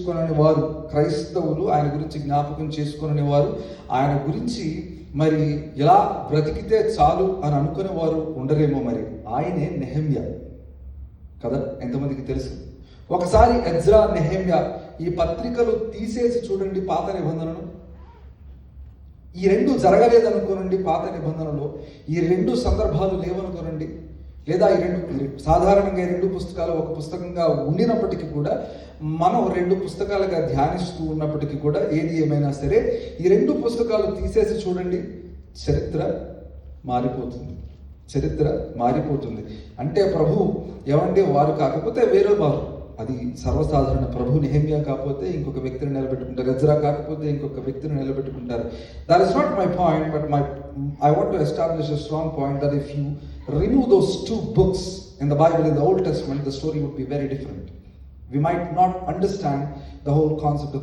చేసుకునే వారు క్రైస్తవులు ఆయన గురించి జ్ఞాపకం చేసుకునే వారు ఆయన గురించి మరి ఇలా బ్రతికితే చాలు అని అనుకునే వారు ఉండరేమో మరి. ఆయనే నెహమ్య కదా ఎంతమందికి తెలుసు? ఒకసారి ఎజ్రా నెహమ్య ఈ పత్రికలు తీసేసి చూడండి పాత నిబంధనను ఈ రెండు జరగలేదనుకోనండి పాత నిబంధనలో. ఈ రెండు సందర్భాలు లేవనుకోనండి. లేదా ఈ రెండు సాధారణంగా ఈ రెండు పుస్తకాలు ఒక పుస్తకంగా ఉండినప్పటికీ కూడా మనం రెండు పుస్తకాలుగా ధ్యానిస్తూ ఉన్నప్పటికీ కూడా ఏది ఏమైనా సరే ఈ రెండు పుస్తకాలు తీసేసి చూడండి చరిత్ర మారిపోతుంది. చరిత్ర మారిపోతుంది. అంటే ప్రభు ఏమంటే వారు కాకపోతే వేరే వారు. అది సర్వసాధారణ ప్రభు నిహమ్యా కాకపోతే ఇంకొక వ్యక్తిని నిలబెట్టుకుంటారు. గజ్రా కాకపోతే ఇంకొక వ్యక్తిని నిలబెట్టుకుంటారు. That is not my point but my I want to establish a strong point that if you remove those two books in the Bible, in the Old Testament, the story would be very different. We might not understand the whole concept of